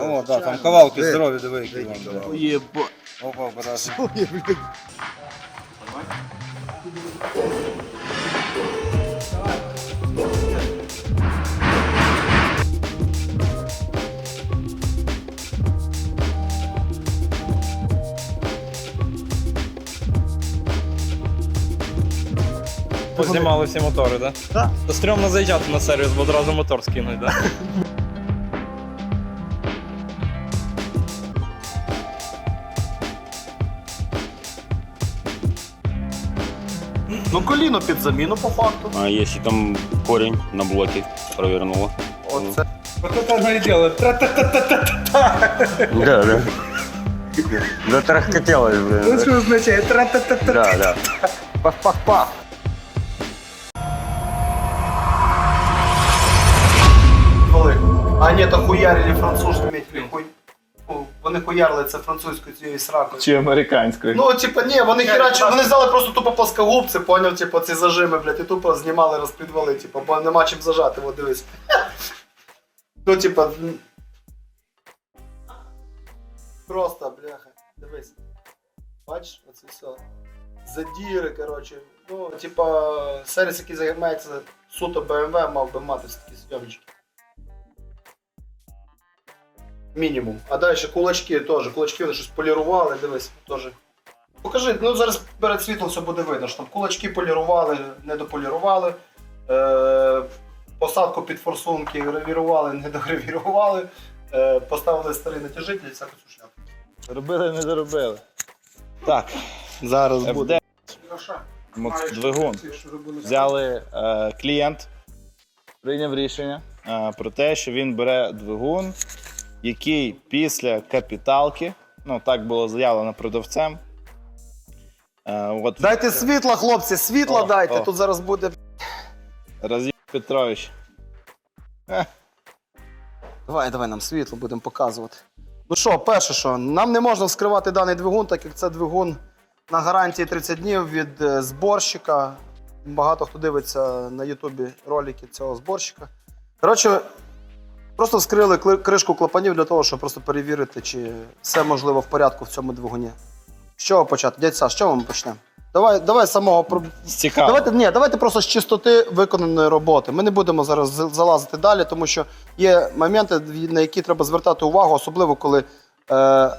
О, да, там кавалки здорові, диви, які вам. да. Єбо. Опа, брат. Познімали всі мотори, так? Так. То стрьомно заїжджати на сервіс, бо одразу мотор скинуть, так? Ну коліно під заміну по факту. А если там корень на блоке провернуло? Оце. Вот это оно и делает. Да, да. Да трахкотелось, блин. Что означает? Тра-та-та-та. Да, да. Пах-пах-пах. А ні, то хуярили французькими хуй. Вони хуярили це французькою цією сракою. Чи американською? Ну, типа, ні, вони херачили, вони взяли просто тупо плоскогубці, поняв, типу, ці зажими, блядь, і тупо знімали, розпідвали, типу, бо нема чим зажати, от дивись. Ну, типа. Просто, бляха, дивись. Бачиш, оце все. Задіри, коротше. Ну, типа, сервіс, який займається суто BMW, мав би мати такі зйомчики. Мінімум. А далі кулачки теж. Кулачки вони щось полірували, дивись, теж. Покажи, ну зараз перед світлом все буде видно, що там кулачки полірували, не дополірували. Е, посадку під форсунки гравірували, не догравірували. Е, поставили старий натяжитель, всяку цю шляпу. Робили, не доробили. Так, Зараз FD, мо- двигун. Взяли е, клієнт, прийняв рішення е, про те, що він бере двигун, який після капіталки, ну так було заявлено продавцем. Е, от Дайте світла, хлопці, світла О, дайте. о. Тут зараз буде. Разів Петрович. Давай, давай нам світло будемо показувати. Ну що, перше, що нам не можна вскривати даний двигун, так як це двигун на гарантії 30 днів від е, зборщика. Багато хто дивиться на Ютубі ролики цього зборщика. Коротше, просто вскрили кришку клапанів для того, щоб просто перевірити, чи все можливо в порядку в цьому двигуні. З чого почати? Дядь Саш, з чого ми почнемо? Давай, давай з самого Цікаво. Давайте, ні, давайте просто з чистоти виконаної роботи. Ми не будемо зараз залазити далі, тому що є моменти, на які треба звертати увагу, особливо коли е,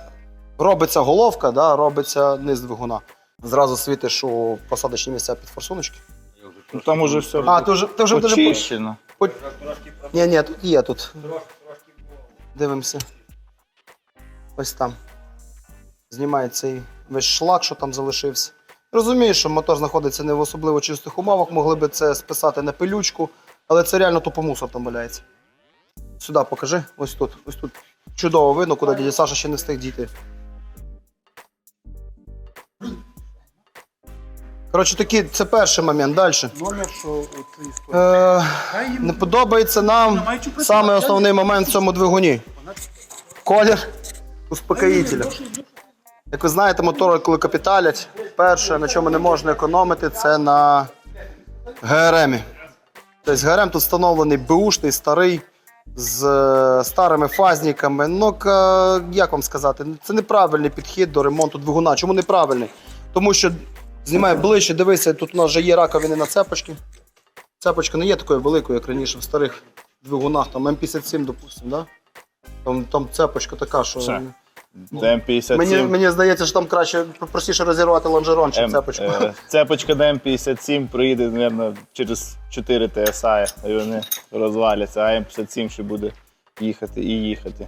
робиться головка, да, робиться низ двигуна. Зразу світиш у посадочні місця під форсуночки. Ну, там уже все А, ти вже, ти вже даже почищено. Ні, ні, тут є тут. Дивимося. Ось там. Знімає цей весь шлак, що там залишився. Розумію, що мотор знаходиться не в особливо чистих умовах, могли би це списати на пилючку, але це реально тупо мусор там валяється. Сюди покажи, ось тут. Ось тут чудово видно, куди дядя Саша ще не встиг діти. Коротше, такі, це перший момент. Далі. Номер, що Е, не подобається нам саме основний момент в цьому двигуні. Колір успокоїтеля. Як ви знаєте, мотори, коли капіталять, перше, на чому не можна економити, це на ГРМ. Тобто ГРМ тут встановлений беушний, старий, з е, старими фазниками. Ну, як вам сказати, це неправильний підхід до ремонту двигуна. Чому неправильний? Тому що знімай ближче, дивися, тут у нас вже є раковини на цепочки. Цепочка не є такою великою, як раніше в старих двигунах, там М57, допустимо, да? Там, там цепочка така, що. Все. ДМ-57. Мені, мені здається, що там краще простіше розірвати лонжерон, чим М, цепочку. е, цепочка ДМ-57 приїде, мабуть, через 4 TSI, і вони розваляться, а М-57 ще буде їхати і їхати.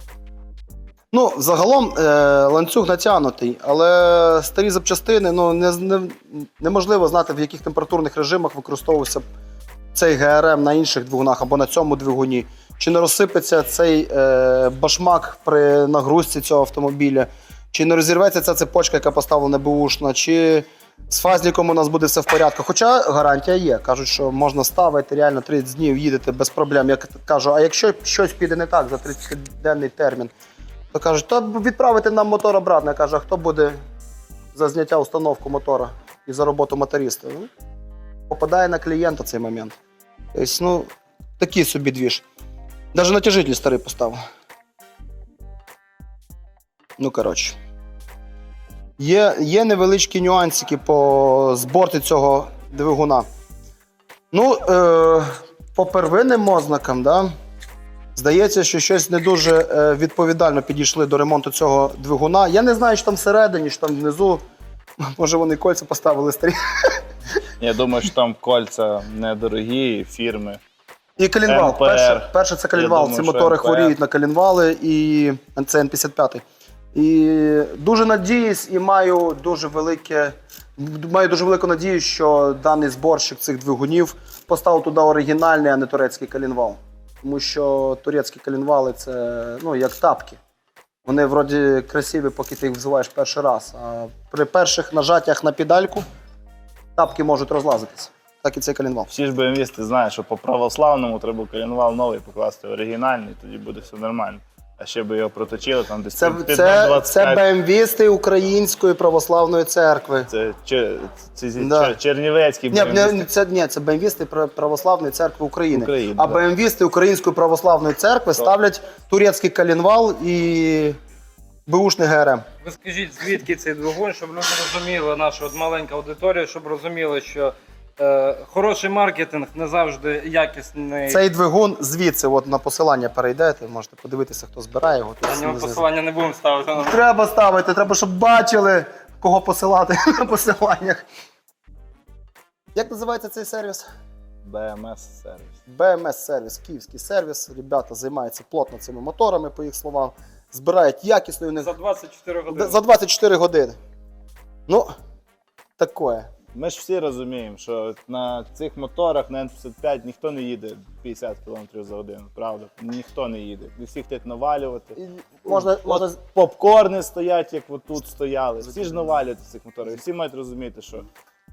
Ну, загалом е, ланцюг натягнутий, але старі запчастини ну, не, не, неможливо знати, в яких температурних режимах використовувався цей ГРМ на інших двигунах або на цьому двигуні. Чи не розсипеться цей е, башмак при нагрузці цього автомобіля, чи не розірветься ця цепочка, яка поставлена бушна, чи з фазліком у нас буде все в порядку. Хоча гарантія є. Кажуть, що можна ставити реально 30 днів, їдете без проблем. Я кажу, а якщо щось піде не так за 30-денний термін, то кажуть, то відправити нам мотор обратно. Я кажу, а хто буде за зняття установку мотора і за роботу моториста? Ну, попадає на клієнта цей момент. Тобто, ну, такий собі двіж. Навіть натяжитель старий поставив. Ну, коротше. Є, є невеличкі нюансики по зборці цього двигуна. Ну, е, по первинним ознакам, да, здається, що щось не дуже е, відповідально підійшли до ремонту цього двигуна. Я не знаю, що там всередині, що там внизу. Може, вони кольця поставили старі. Я думаю, що там кольця недорогі фірми. І калінвал. Перше, перше це калінвал. Думаю, Ці мотори МПР. хворіють на калінвали і це Н55. І дуже надіюсь і маю дуже велике. Маю дуже велику надію, що даний зборщик цих двигунів поставив туди оригінальний, а не турецький калінвал. Тому що турецькі калінвали це ну, як тапки. Вони вроді красиві, поки ти їх взуваєш перший раз. А при перших нажаттях на педальку тапки можуть розлазитися. Так і цей калінвал. Всі ж БМВісти знають, що по православному треба калінвал новий покласти оригінальний, тоді буде все нормально. А ще би його проточили там десь Це, під- під це, 25. це БМВісти Української православної церкви. Це, че- це, це Да. Чер- Чернівецький Ні, не, це, ні, це БМВісти Пра- Православної церкви України. України, а да. БМВісти Української православної церкви ставлять турецький калінвал і бушний ГРМ. Ви скажіть, звідки цей двигун, щоб люди розуміли, наша от маленька аудиторія, щоб розуміли, що хороший маркетинг не завжди якісний. Цей двигун звідси, от на посилання перейдете, можете подивитися, хто збирає його. Тут На нього посилання не будемо ставити. Треба ставити, треба, щоб бачили, кого посилати на посиланнях. Як називається цей сервіс? БМС сервіс. BMS сервіс, київський сервіс. Ребята займаються плотно цими моторами, по їх словам. Збирають якісно у них За 24 години. за 24 години. Ну, таке. Ми ж всі розуміємо, що на цих моторах на N55 ніхто не їде 50 км за годину, правда? Ніхто не їде. І Всі хочуть навалювати. І Можна, От можна попкорни стоять, як от тут стояли. Всі ж навалюють цих моторів. І Всі мають розуміти, що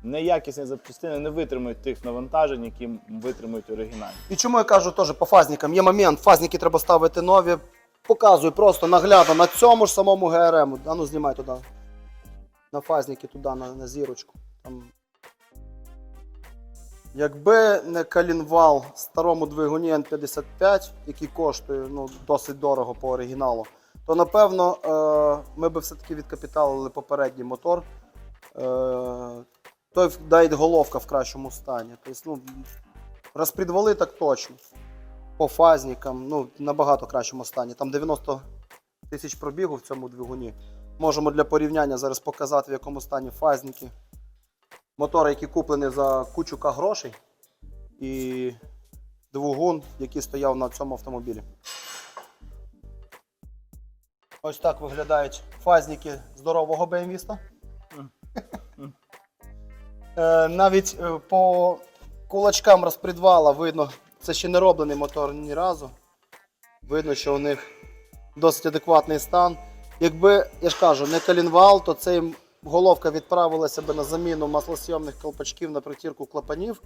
неякісні запчастини не витримують тих навантажень, які витримують оригінальні. І чому я кажу теж по фазникам? Є момент, фазники треба ставити нові. Показую просто наглядно на цьому ж самому ГРМ. А ну знімай туди. На фазники туди, на, на зірочку. Там. Якби не калінвал старому двигуні N55, який коштує ну, досить дорого по оригіналу, то напевно е, ми би все-таки відкапіталили попередній мотор. Е, той навіть головка в кращому стані. Тобто, ну, Розпредвали так точно. По фазникам, ну, набагато кращому стані. Там 90 тисяч пробігу в цьому двигуні. Можемо для порівняння зараз показати, в якому стані фазники. Мотори, які куплені за кучука грошей. І двигун, який стояв на цьому автомобілі. Ось так виглядають фазники здорового BMW. Е, Навіть е, по кулачкам розпредвала видно, це ще не роблений мотор ні разу. Видно, що у них досить адекватний стан. Якби, я ж кажу, не калінвал, то цей головка відправилася би на заміну маслосйомних колпачків на притірку клапанів,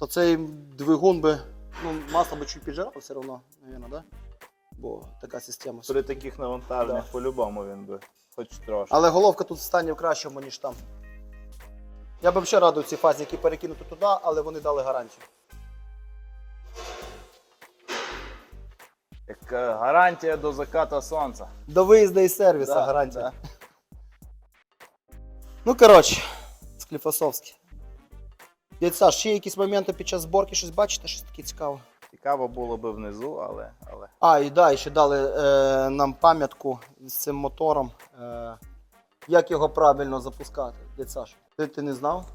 то цей двигун би, ну, масло би чуть піджирав все одно, мабуть, да? Бо така система. При таких навантаженнях Да. по-любому він би хоч трошки. Але головка тут в стані в кращому, ніж там. Я б ще радив ці фазники перекинути туди, але вони дали гарантію. Як е, гарантія до заката сонця. До виїзду і сервісу Да, гарантія. да. Ну, коротше, Скліфосовський. Дядь Саш, ще якісь моменти під час зборки щось бачите, щось таке цікаве. Цікаво було би внизу, але. але... А, і да, і ще дали е, нам пам'ятку з цим мотором. Е, як його правильно запускати. Дядь Саш, ти, ти не знав?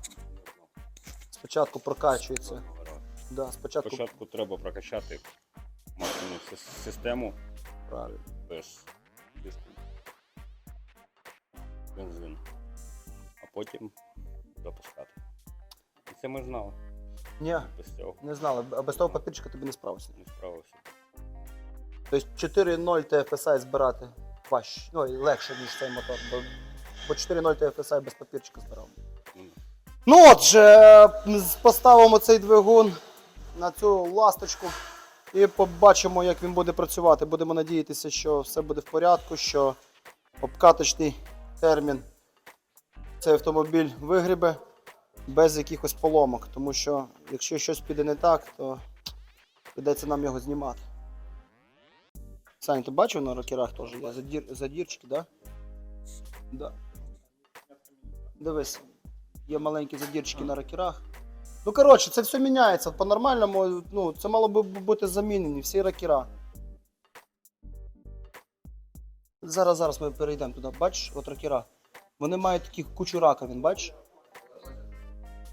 Спочатку прокачується. Да, спочатку Спочатку треба прокачати машину систему правильно. без тиску бензин, потім запускати. І це ми знали. Ні, Без цього не знали. А без того папірчика тобі не справився. не справився. Тобто 4.0 TFSI збирати важче, ну, і легше, ніж цей мотор, бо, бо 4.0 TFSI без папірчика збирав. Ну, Ну от же, е, поставимо цей двигун на цю ласточку і побачимо, як він буде працювати. Будемо надіятися, що все буде в порядку, що обкаточний термін цей автомобіль вигрібе без якихось поломок. Тому що якщо щось піде не так, то прийдеться нам його знімати. Сань, ти бачив на рокерах теж є задір, задірчики, да? Да. Дивись, є маленькі задірчики на рокерах. Ну, коротше, це все міняється. По-нормальному, ну, це мало би бути замінені, всі рокера. Зараз, зараз ми перейдемо туди. Бачиш, от рокера. Вони мають такі кучу раковин, бачиш?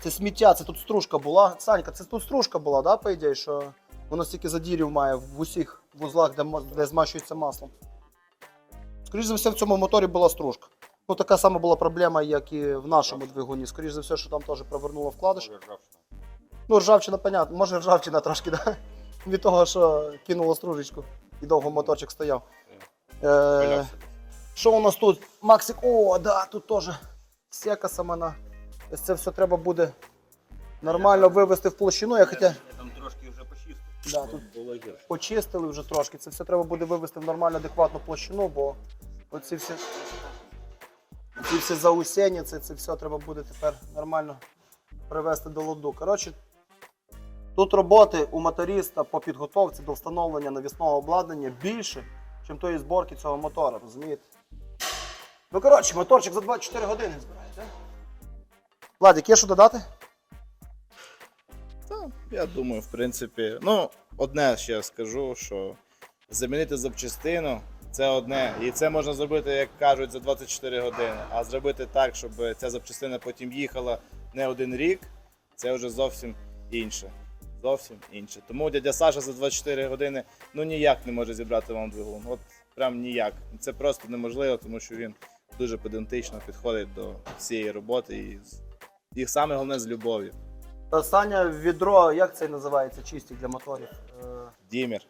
Це сміття, це тут стружка була. Санька, це тут стружка була, да, по ідеї, що воно стільки задірів має в усіх вузлах, де, де змащується маслом. Скоріше за все, в цьому моторі була стружка. Ну, така сама була проблема, як і в нашому двигуні. Скоріше за все, що там теж провернуло вкладиш. Ну, ржавчина, понятно, може ржавчина трошки, да? Від того, що кинуло стружечку і довго моторчик стояв. Е, Валявся. Що у нас тут? Максик, о, да, тут теж сека сама на. Ось Це все треба буде нормально вивести в площину. Я хоча Я там трошки вже почистив. Да, тут Було гірше. почистили вже трошки. Це все треба буде вивести в нормальну адекватну площину, бо оці всі, ці всі заусені, це, це все треба буде тепер нормально привести до ладу. Коротше, тут роботи у моториста по підготовці до встановлення навісного обладнання більше, ніж тої зборки цього мотора, розумієте? Ну, коротше, моторчик за 24 години збирає, так? Владик, є що додати? Та, я думаю, в принципі, ну, одне ще скажу, що замінити запчастину це одне. І це можна зробити, як кажуть, за 24 години. А зробити так, щоб ця запчастина потім їхала не один рік, це вже зовсім інше. Зовсім інше. Тому дядя Саша за 24 години ну ніяк не може зібрати вам двигун. От прям ніяк. Це просто неможливо, тому що він дуже педантично підходить до всієї роботи і, і саме головне з любов'ю. Саня відро, як це називається, чистик для моторів? Е, Дімір.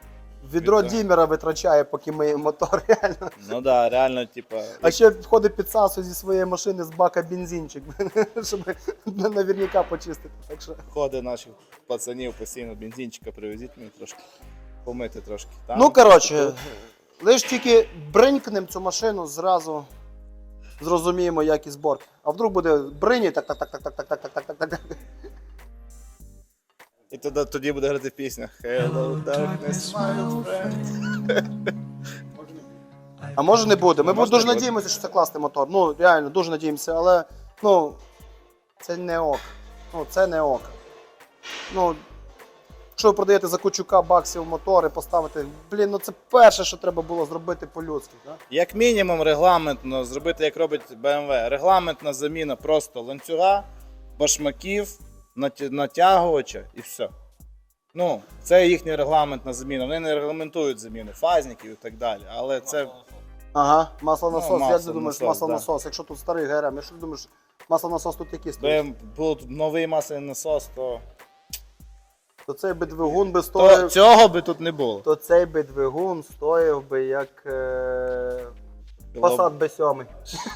Відро Відро. Дімера витрачає, поки миє мотор, реально. Ну да, реально, типа. А ще входить підсасу зі своєї машини з бака бензинчик, щоб наверняка почистити. Так що. Ходи наших пацанів постійно бензинчика привезіть мені трошки. Помити трошки. Там, Ну, коротше, лиш тільки бринькнем цю машину, зразу зрозуміємо, як і зборки. А вдруг буде брині, так, так, так, так, так, так, так, так, так, так, так. І тоді, тоді буде грати пісня Hello, darkness, my friend. А може не буде. Ми дуже надіємося, що це класний мотор. Ну, реально, дуже надіємося, але ну, це не ок. Ну, це не ок. Ну, якщо ви продаєте за кучука баксів мотори, поставити, блін, ну це перше, що треба було зробити по-людськи. Да? Як мінімум, регламентно зробити, як робить BMW. Регламентна заміна просто ланцюга, башмаків, натягувача і все. Ну, це їхня регламентна заміна. Вони не регламентують заміни фазників і так далі. Але це Ага, маслонасос. Ну, Як ти думаєш, маслонасос, маслонасос? Якщо тут старий ГРМ, якщо ти думаєш, маслонасос тут який стоїть, би був новий масляний насос, то, то цей би двигун би то стоїв. цього би тут не було. То цей би двигун стоїв би як е... Passat B7.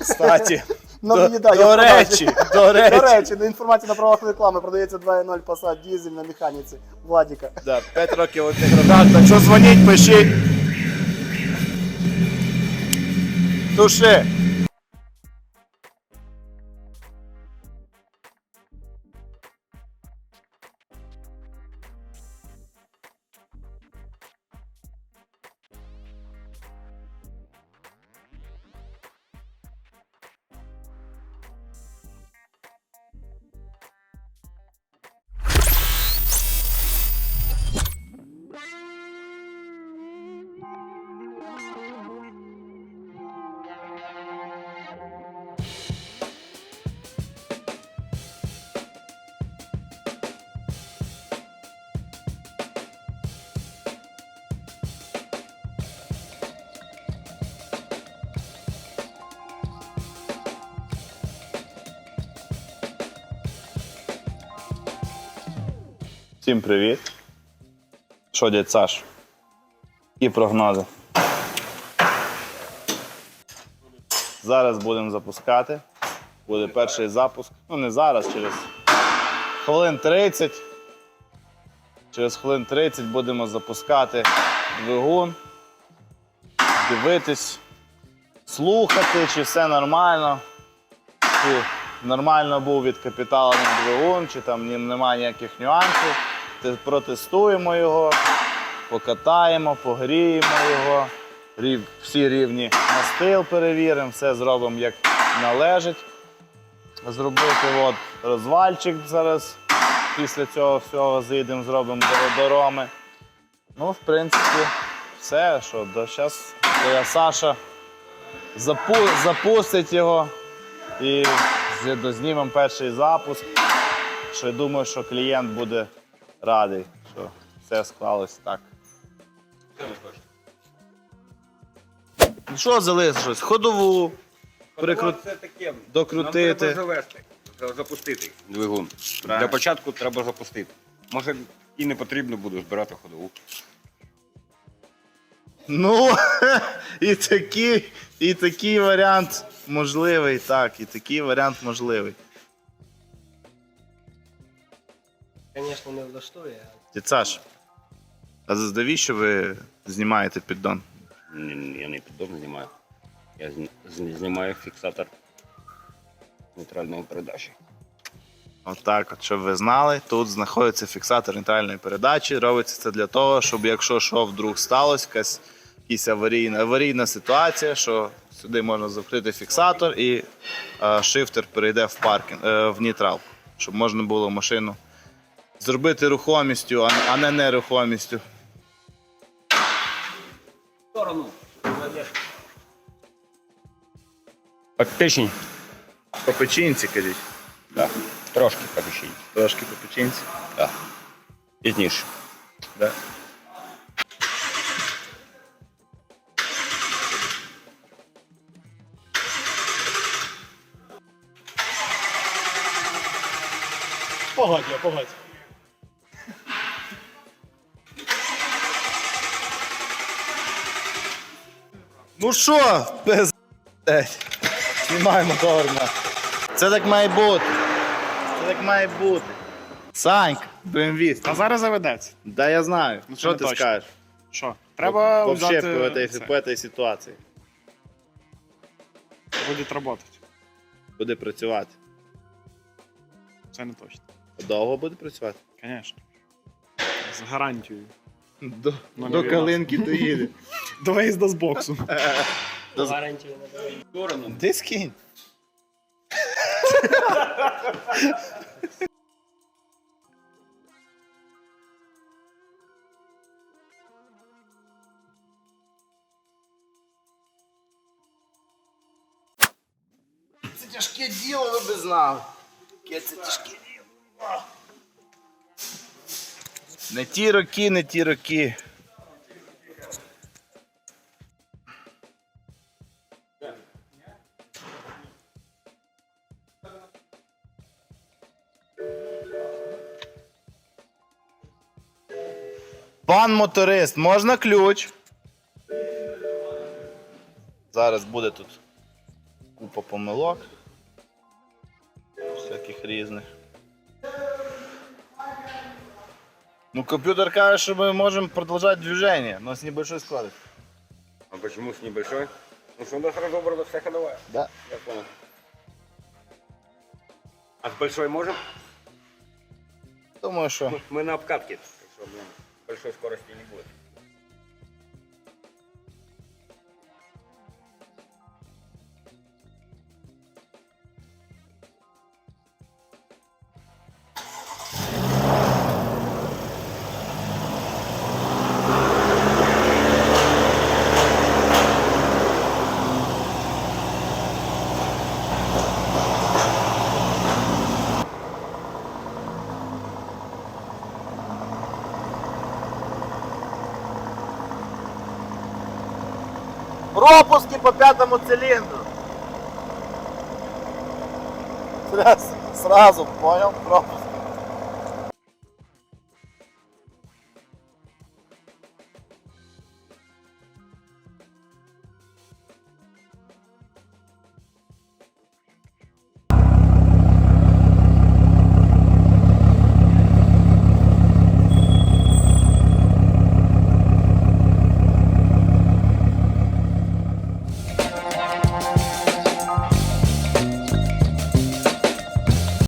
Кстати, Ну, до, мені, да, до речі, до речі. До речі, на інформація на правах реклами продається 2.0 Passat дізель на механіці Владіка. Да, 5 років одних роках. Так що дзвоніть, пишіть. Туши. Всім привіт. Що, дядь Саш? Які прогнози? Зараз будемо запускати. Буде перший запуск. Ну, не зараз, через хвилин 30. Через хвилин 30 будемо запускати двигун, дивитись, слухати, чи все нормально. Чи нормально був відкапіталений двигун, чи там немає ніяких нюансів. Те- Протестуємо його, покатаємо, погріємо його, рів, всі рівні настил перевіримо, все зробимо як належить. Зробити от розвальчик зараз. Після цього всього зайдемо, зробимо до, до Ну, в принципі, все, що до зараз Саша запу, запустить його і з- дознімемо перший запуск. Що я думаю, що клієнт буде радий, що все склалось так. Ну Що залишилось? Ходову. Прикрут... Це таке. докрутити. Нам треба завести, за- запустити двигун. Правильно. Для початку треба запустити. Може і не потрібно буде збирати ходову. Ну, і такий, і такий варіант можливий, так, і такий варіант можливий. Звісно, не влаштує. Дід Саш, а навіщо ви знімаєте піддон? Ні, ні, Я не піддон знімаю. Я зні- зні- знімаю фіксатор нейтральної передачі. Отак, от, щоб ви знали, тут знаходиться фіксатор нейтральної передачі. Робиться це для того, щоб якщо що вдруг сталося, якась, якась аварійна, аварійна ситуація, що сюди можна закрити фіксатор і е, шифтер перейде в паркінг, е, в нейтрал, щоб можна було машину зробити рухомістю, а, а не нерухомістю. сторону. Фактичні. По печінці, кажіть. Так. Трошки покажіть. Трошки по печінці. Так. Пізніше. Да. Погодь, погодь. Ну що, пиз... Знімаємо мотор. Це так має бути. Це так має бути. Санька, BMW. А зараз заведеться. Да я знаю. Ну, це що не ти точно. скажеш? Що? Треба Вообще взяти... по це. по ситуації. Буде працювати. Буде працювати. Це не точно. Довго буде працювати? Звісно. З гарантією. До, Ну, до калинки доїде. До виїзду з боксу. Гарантію не дає. Ти скинь. Це тяжке діло, ви би знали. Яке це тяжке діло. Не ті роки, не ті роки. Пан моторист, можна ключ? Зараз буде тут купа помилок. Всяких різних. Ну, комп'ютер каже, що ми можемо продовжувати движение, но с небольшой скоростью. А почему с небольшой? Ну что у нас разобрана вся ходовая. Да. Я понял. А с большой можем? Думаю, що. Мы на обкатке. Так что, блин, большой скорости не будет. Пропуски по пятому цилиндру. Сразу, сразу понял, пропуск.